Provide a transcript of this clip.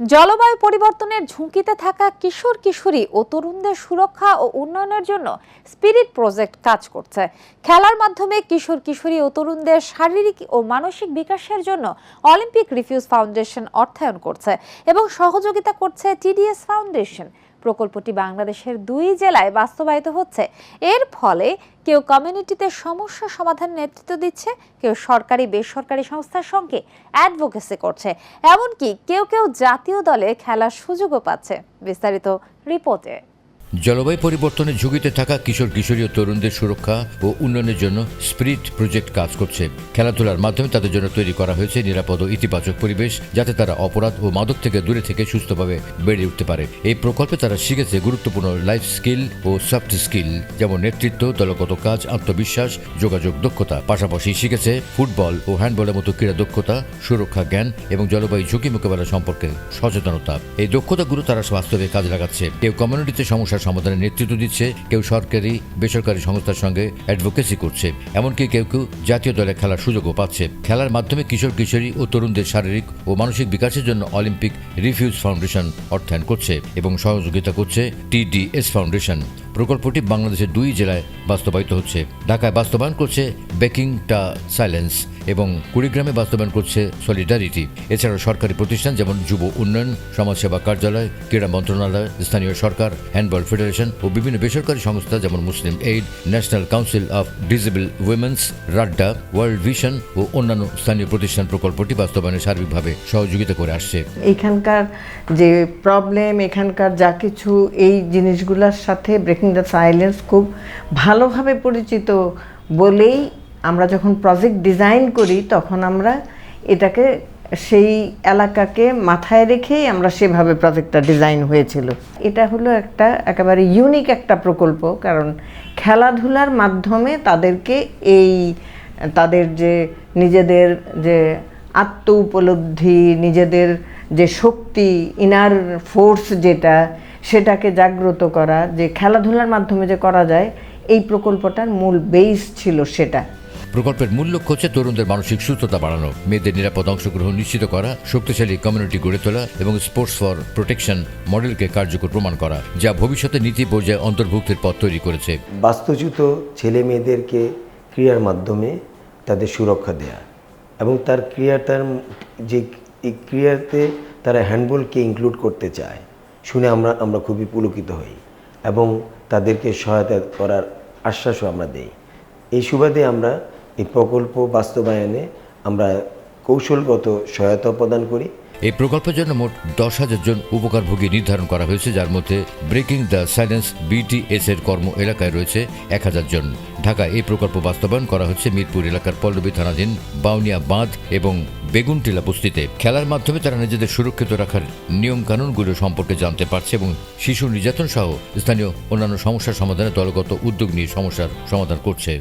জলবায়ু পরিবর্তনের ঝুঁকিতে থাকা কিশোর কিশোরী ও তরুণদের সুরক্ষা ও উন্নয়নের জন্য স্পিরিট প্রজেক্ট কাজ করছে। খেলার মাধ্যমে কিশোর কিশোরী ও তরুণদের শারীরিক ও মানসিক বিকাশের জন্য অলিম্পিক রিফিউজ ফাউন্ডেশন অর্থায়ন করছে এবং সহযোগিতা করছে টিডিএস ফাউন্ডেশন প্রকল্পটি বাংলাদেশের দুই জেলায় বাস্তবায়িত হচ্ছে। এর ফলে কেউ কমিউনিটিতে সমস্যা সমাধান নেতৃত্ব দিচ্ছে, কেউ সরকারি, বেসরকারি সংস্থার সঙ্গে অ্যাডভোকেসি করছে। এমনকি কেউ কেউ জাতীয় দলে খেলার সুযোগও পাচ্ছে। বিস্তারিত রিপোর্টে। জলবায়ু পরিবর্তনের ঝুঁকিতে থাকা কিশোর কিশোরী ও তরুণদের সুরক্ষা ও উন্নয়নের জন্য স্পিরিট প্রজেক্ট কাজ করছে। খেলাধুলার মাধ্যমে তাদের জন্য তৈরি করা হয়েছে নিরাপদ ও ইতিবাচক পরিবেশ, যাতে তারা অপরাধ ও মাদক থেকে দূরে থেকে সুস্থভাবে বেড়ে উঠতে পারে। এই প্রকল্পে তারা শিখেছে গুরুত্বপূর্ণ লাইফ স্কিল ও সফট স্কিল যেমন নেতৃত্ব, দলগত কাজ, আত্মবিশ্বাস, যোগাযোগ দক্ষতা। পাশাপাশি শিখেছে ফুটবল ও হ্যান্ডবলের মতো ক্রীড়া দক্ষতা, সুরক্ষা জ্ঞান এবং জলবায়ু ঝুঁকি মোকাবেলা সম্পর্কে সচেতনতা। এই দক্ষতাগুলো তারা বাস্তবে কাজে লাগাচ্ছে। কেউ কমিউনিটিতে সমস্যার সমাধানের নেতৃত্ব দিচ্ছে, কেউ সরকারি, বেসরকারি সংস্থার সঙ্গে অ্যাডভোকেসি করছে, এমনকি কেউ কেউ জাতীয় দলে খেলার সুযোগও পাচ্ছে। খেলার মাধ্যমে কিশোর, কিশোরী ও তরুণদের শারীরিক ও মানসিক বিকাশের জন্য অলিম্পিক রিফিউজ ফাউন্ডেশন অর্থায়ন করছে এবং সহযোগিতা করছে টিডিএস ফাউন্ডেশন প্রকল্পটি বাংলাদেশের দুই জেলায় বাস্তবায়িত হচ্ছে। ঢাকায় বাস্তবায়ন করছে বেকিং টা সাইলেন্স এবং কুড়িগ্রামে বাস্তবায়ন করছে সলিডারিটি। এছাড়াও সরকারি প্রতিষ্ঠান যেমন যুব উন্নয়ন, সমাজসেবা কার্যালয়, ক্রীড়া মন্ত্রণালয়, স্থানীয় সরকার, হ্যান্ডবল ফেডারেশন ও বিভিন্ন বেসরকারি সংস্থা যেমন Muslim aid, national council of disable women's, Radda, world vision ও অন্যান্য স্থানীয় প্রতিষ্ঠান প্রকল্পটি বাস্তবায়নে সার্বিকভাবে সহযোগিতা করে আসছে। এখানকার যে প্রবলেম এখানকার যা কিছু, এই জিনিসগুলোর সাথে ব্রেকিং দ্য সাইলেন্স খুব ভালোভাবে পরিচিত বলেই আমরা যখন প্রজেক্ট ডিজাইন করি, তখন আমরা এটাকে সেই এলাকাকে মাথায় রেখেই আমরা সেভাবে প্রজেক্টটা ডিজাইন হয়েছিল। এটা হলো একটা একেবারে ইউনিক একটা প্রকল্প, কারণ খেলাধুলার মাধ্যমে তাদেরকে এই, তাদের যে নিজেদের যে আত্ম উপলব্ধি নিজেদের যে শক্তি ইনার ফোর্স যেটা সেটাকে জাগ্রত করা যে খেলাধুলার মাধ্যমে যে করা যায় এই প্রকল্পটার মূল বেস ছিল সেটা। প্রকল্পের মূল লক্ষ্য হচ্ছে তরুণদের মানসিক সুস্থতা বাড়ানো মেয়েদের নিরাপদ অংশগ্রহণ নিশ্চিত করা শক্তিশালী কমিউনিটি গড়ে তোলা এবং স্পোর্টস ফর প্রোটেকশন মডেলকে কার্যকর প্রমাণ করা যা ভবিষ্যতে নীতি পর্যায়ে অন্তর্ভুক্তির পথ তৈরি করেছে। বাস্তুচ্যুত ছেলে মেয়েদেরকে ক্রিয়ার মাধ্যমে তাদের সুরক্ষা দেয়া এবং তার ক্রিয়াটার যে ক্রিয়াতে তারা হ্যান্ডবলকে ইনক্লুড করতে চায়। শুনে আমরা আমরা খুবই পুলকিত হই এবং তাদেরকে সহায়তা করার আশ্বাসও আমরা দেই। এই সুবাদে আমরা এই প্রকল্প বাস্তবায়নে আমরা কৌশলগত সহায়তা প্রদান করি। এই প্রকল্পের জন্য মোট দশ হাজার জন উপকারভোগী নির্ধারণ করা হয়েছে, যার মধ্যে ব্রেকিং দ্য সাইলেন্স বিটিএস এর কর্ম এলাকায় রয়েছে এক হাজার জন। ঢাকায় এই প্রকল্প বাস্তবায়ন করা হচ্ছে মিরপুর এলাকার পল্লবী থানাধীন বাউনিয়া বাঁধ এবং বেগুনটিলা বস্তিতে। খেলার মাধ্যমে তারা নিজেদের সুরক্ষিত রাখার নিয়ম কানুনগুলো সম্পর্কে জানতে পারছে এবং শিশু নির্যাতন সহ স্থানীয় অন্যান্য সমস্যার সমাধানে দলগত উদ্যোগ নিয়ে সমস্যার সমাধান করছে।